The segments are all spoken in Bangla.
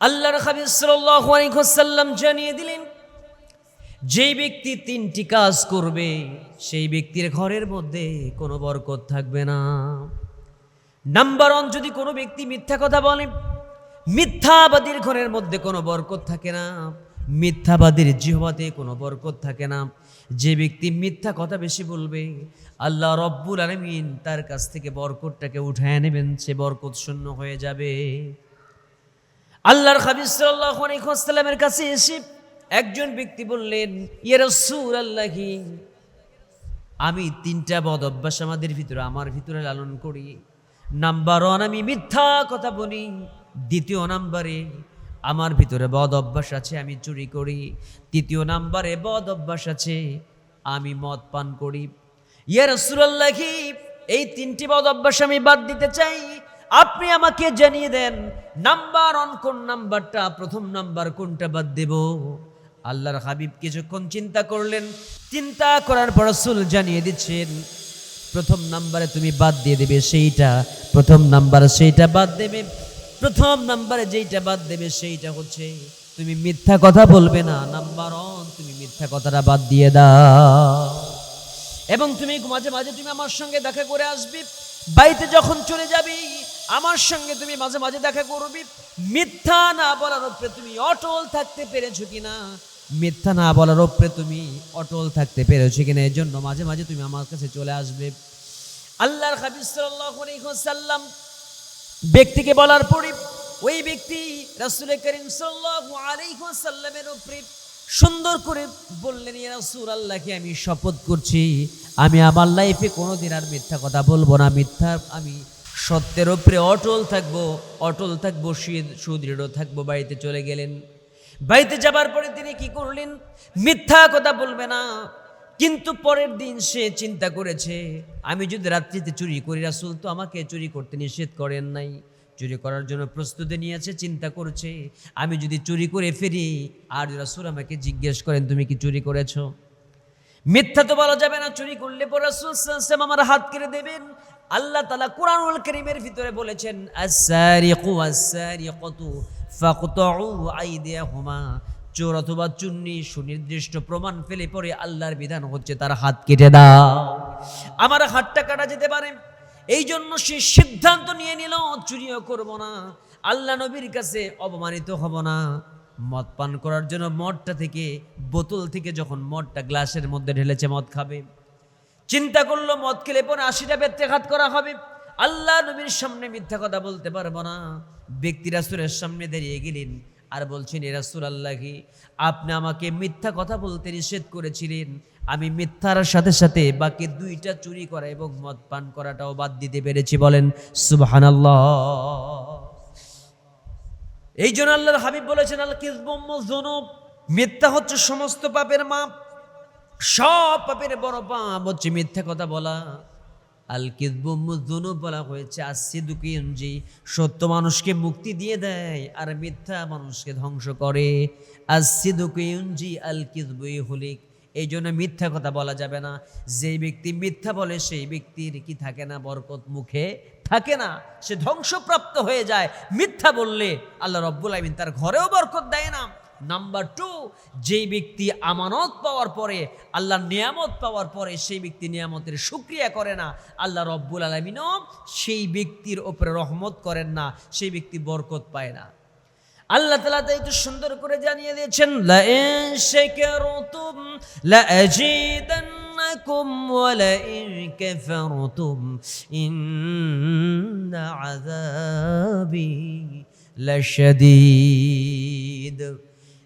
আল্লাহর হাবিব সাল্লাল্লাহু আলাইহি ওয়াসাল্লাম জানিয়ে দিলেন, যেই ব্যক্তি তিনটি কাজ করবে, সেই ব্যক্তির ঘরের মধ্যে কোনো বরকত থাকবে না। নাম্বার ওয়ান, যদি কোনো ব্যক্তি মিথ্যা কথা বলে, মিথ্যাবাদীর ঘরের মধ্যে কোনো বরকত থাকে না, মিথ্যাবাদীর জিহবাতে কোনো বরকত থাকে না। যে ব্যক্তি মিথ্যা কথা বেশি বলবে, আল্লাহ রব্বুল আলমিন তার কাছ থেকে বরকতটাকে উঠায় নেবেন, সে বরকত শূন্য হয়ে যাবে। আল্লাহর হাবিজ কাছে এসে একজন ব্যক্তি বললেন, ইয়া রাসূলুল্লাহি, আমি তিনটা বদ অভ্যাস আমাদের ভিতরে, আমার ভিতরে লালন করি। নাম্বার ওয়ান, আমি মিথ্যা কথা বলি। দ্বিতীয় নাম্বারে, আমার ভিতরে বদ অভ্যাস আছে, আমি চুরি করি। তৃতীয় নাম্বারে, বদ অভ্যাস আছে, আমি মদ পান করি। ইয়া রাসূলুল্লাহি, এই তিনটি বদ অভ্যাস আমি বাদ দিতে চাই। আপনি আমাকে জানিয়ে দেন, নাম্বার অন কোন নাম্বারটা, প্রথম নাম্বার কোনটা বাদ দেব? আল্লাহর হাবিব কিছুক্ষণ চিন্তা করলেন। চিন্তা করার পর রাসূল জানিয়ে দিচ্ছেন, প্রথম নাম্বারে তুমি বাদ দিয়ে দেবে সেইটা, প্রথম নাম্বারে সেইটা বাদ দেবে, প্রথম নাম্বারে যেইটা বাদ দেবে সেইটা হচ্ছে, তুমি মিথ্যা কথা বলবে না, নাম্বার অন তুমি মিথ্যা কথাটা বাদ দিয়ে দাও। এবং তুমি মাঝে মাঝে তুমি আমার সঙ্গে দেখা করে আসবি। বাড়িতে যখন চলে যাবি, আমার সঙ্গে তুমি মাঝে মাঝে দেখা করবি। মিথ্যা না বলার উপরে তুমি অটল থাকতে পেরেছ কিনা? মিথ্যা না বলার উপরে তুমি অটল থাকতে পেরেছ কিনা? এর জন্য মাঝে মাঝে তুমি আমার কাছে চলে আসবে। আল্লাহর আলাইহি ওয়াসাল্লাম ব্যক্তিকে বলার পরে ওই ব্যক্তি রাসূল করিম সাল্লাল্লাহু আলাইহি সাল্লামের উপরে সুন্দর করে বললেন, ইয়া রাসূল আল্লাহকে আমি শপথ করছি, আমি আমার লাইফে কোনোদিন আর মিথ্যা কথা বলব না। মিথ্যা, আমি সত্যের উপরে অটল থাকব অটল থাকব সুদৃঢ় থাকব। বাড়িতে চলে গেলেন। বাড়িতে যাবার পরে তিনি কি করলেন? মিথ্যা কথা বলবে না। কিন্তু পরের দিন সে চিন্তা করেছে, আমি যদি রাত্রিতে চুরি করি রাসুল, তো আমাকে চুরি করতে নিষেধ করেন নাই। চুরি করার জন্য প্রস্তুতি নিয়েছে, চিন্তা করছে, আমি যদি চুরি করে ফিরি আর রাসুল আমাকে জিজ্ঞেস করেন, তুমি কি চুরি করেছ? মিথ্যা তো বলা যাবে না, চুরি করলে পর রাসূল আমার হাত কেড়ে দেবেন। আল্লাহ তালা কোরআনুল করিমের ভিতরে বলেছেন চোর অথবা চুন্নি সুনির্দিষ্ট প্রমাণ ফেলে পরে আল্লাহর বিধান হচ্ছে তার হাত কেটে দাও। আমার হাতটা কাটা যেতে পারে এই জন্য সে সিদ্ধান্ত নিয়ে নিল, চুরিও করব না। আল্লাহ নবীর কাছে অপমানিত হব না। মদ পান করার জন্য মদটা থেকে, বোতল থেকে যখন মদটা গ্লাসের মধ্যে ঢেলেছে, মদ খাবে। চিন্তা করল, মদ খেলে পরে আশিটা ব্যত্যাঘাত করা হবে। আল্লাহ নবীর সামনে মিথ্যা কথা বলতে পারব না। ব্যক্তি রাসুলের সামনে দাঁড়িয়ে গেলেন আর বলছেন, এ রাসুল আল্লাহি আপনি আমাকে মিথ্যা কথা বলতে নিষেধ করেছিলেন। আমি মিথ্যার সাথে সাথে বাকি দুইটা চুরি করা এবং মদ পান করাটাও বাদ দিতে পেরেছি, বলেন, সুবহানাল্লাহ। এই জন্য আল্লাহর হাবিব বলেছেন, আল কিসবুম মিথ্যা হচ্ছে সমস্ত পাপের মাপ, সব পাপের বড় পাপ হচ্ছে মিথ্যা কথা বলা। আল কিসবুম বলা হয়েছে আসিদুকিনজি সত্য মানুষকে মুক্তি দিয়ে দেয় আর মিথ্যা মানুষকে ধ্বংস করে। আসিদুকিনজি আল কিসবুই হুলিক এই জন্য মিথ্যা কথা বলা যাবে না। যে ব্যক্তি মিথ্যা বলে, সেই ব্যক্তির কি থাকে না? বরকত মুখে থাকে না। সে ধ্বংসপ্রাপ্ত হয়ে যায়। মিথ্যা বললে আল্লাহ রব্বুল আমিন তার ঘরেও বরকত দেয় না। নাম্বার টু যেই ব্যক্তি আমানত পাওয়ার পরে আল্লাহ নিয়ামত পাওয়ার পরে, সেই ব্যক্তি নিয়ামতের সুক্রিয়া করে না। আল্লাহ রব্বুল আলমিনও সেই ব্যক্তির ওপরে রহমত করেন না। সেই ব্যক্তি বরকত পায় না। আল্লাহ তালা তাই তো সুন্দর করে জানিয়ে দিয়েছেন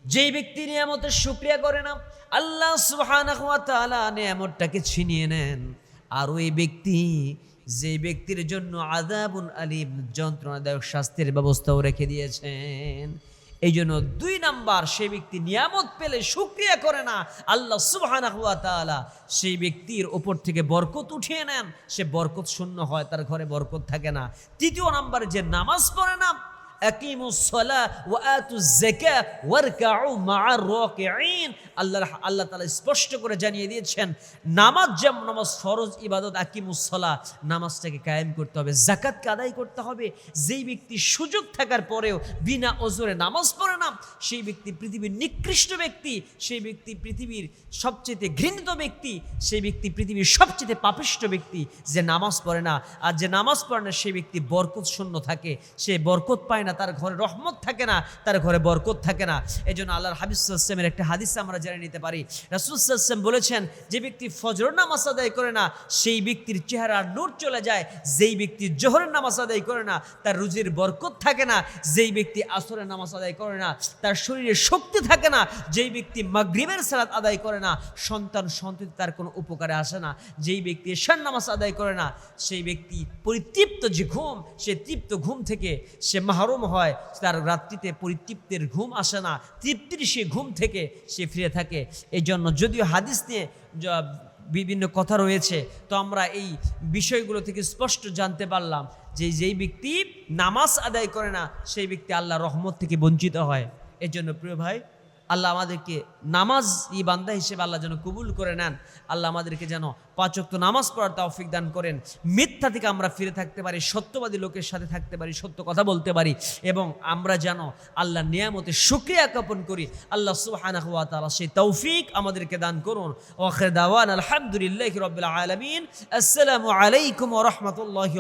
যেই ব্যক্তি নিয়ামতের সুক্রিয়া করে না, আল্লাহ সুহানা নিয়ামতটাকে ছিনিয়ে নেন। আর ওই ব্যক্তি যে ব্যক্তির জন্য আদাবুন আলিম যন্ত্রণাদায়ক শাস্তির ব্যবস্থাও রেখে দিয়েছেন। এই জন্য দুই নাম্বার, সেই ব্যক্তি নিয়ামত পেলে সুক্রিয়া করে না, আল্লাহ সুবাহ সেই ব্যক্তির ওপর থেকে বরকত উঠিয়ে নেন। সে বরকত শূন্য হয়, তার ঘরে বরকত থাকে না। তৃতীয় নাম্বারে, যে নামাজ পড়ে না স্পষ্ট করে জানিয়ে দিয়েছেন, নামাজ যেমন নামাজ ইবাদত আকিমুস সালাহ নামাজটাকে কায়েম করতে হবে, যাকাতকে আদায় করতে হবে। যেই ব্যক্তি সুযোগ থাকার পরেও বিনা ওজরে নামাজ পড়ে না, সেই ব্যক্তি পৃথিবীর নিকৃষ্ট ব্যক্তি, সেই ব্যক্তি পৃথিবীর সবচেয়ে ঘৃণিত ব্যক্তি, সেই ব্যক্তি পৃথিবীর সবচেয়ে পাপিষ্ট ব্যক্তি যে নামাজ পড়ে না। আর যে নামাজ পড়ে না, সেই ব্যক্তি বরকত শূন্য থাকে, সে বরকত পায় না তার ঘরে রহমত থাকে না, তার ঘরে বরকত থাকে না। এই জন্য আল্লাহর হাবিসামের একটা হাদিস আমরা জেনে নিতে পারি। রাসুসাল্লাম বলেছেন, যে ব্যক্তি ফজর নামাজ আদায় করে না, সেই ব্যক্তির চেহারা নূর চলে যায়। যেই ব্যক্তি জোহরের নামাজ আদায় করে না, তার রুজির বরকত থাকে না। যেই ব্যক্তি আসরের নামাজ আদায় করে না, তার শরীরে শক্তি থাকে না। যেই ব্যক্তি মাগরিবের সালাত আদায় করে না, সন্তান সন্ততি তার কোনো উপকারে আসে না। যেই ব্যক্তি এশার নামাজ আদায় করে না, সেই ব্যক্তি পরিতৃপ্ত যে ঘুম, সে তৃপ্ত ঘুম থেকে সে মাহরুম হয়, তার রাত্রিতে পরিতৃপ্তের ঘুম আসে না। তৃপ্তির সে ঘুম থেকে সে ফিরে থাকে। এই জন্য যদিও হাদিস নিয়ে বিভিন্ন কথা রয়েছে, তো আমরা এই বিষয়গুলো থেকে স্পষ্ট জানতে পারলাম যে যেই ব্যক্তি নামাজ আদায় করে না, সেই ব্যক্তি আল্লাহ রহমত থেকে বঞ্চিত হয়। এর জন্য প্রিয় ভাই আল্লাহ আমাদেরকে নামাজ ই বান্দা হিসেবে আল্লাহ যেন কবুল করে নেন। আল্লাহ আমাদেরকে যেন পাঁচক্ত নামাজ পড়ার তৌফিক দান করেন। মিথ্যা থেকে আমরা ফিরে থাকতে পারি, সত্যবাদী লোকের সাথে থাকতে পারি, সত্য কথা বলতে পারি এবং আমরা যেন আল্লাহ নিয়ামতে সুক্রিয়া জ্ঞাপন করি। আল্লাহ সুবহানাহু সেই তৌফিক আমাদেরকে দান করুন। ওয়াখির দাওয়ান আলহামদুলিল্লাহি রাব্বিল আসসালামু আলাইকুম ওয়া রাহমাতুল্লাহি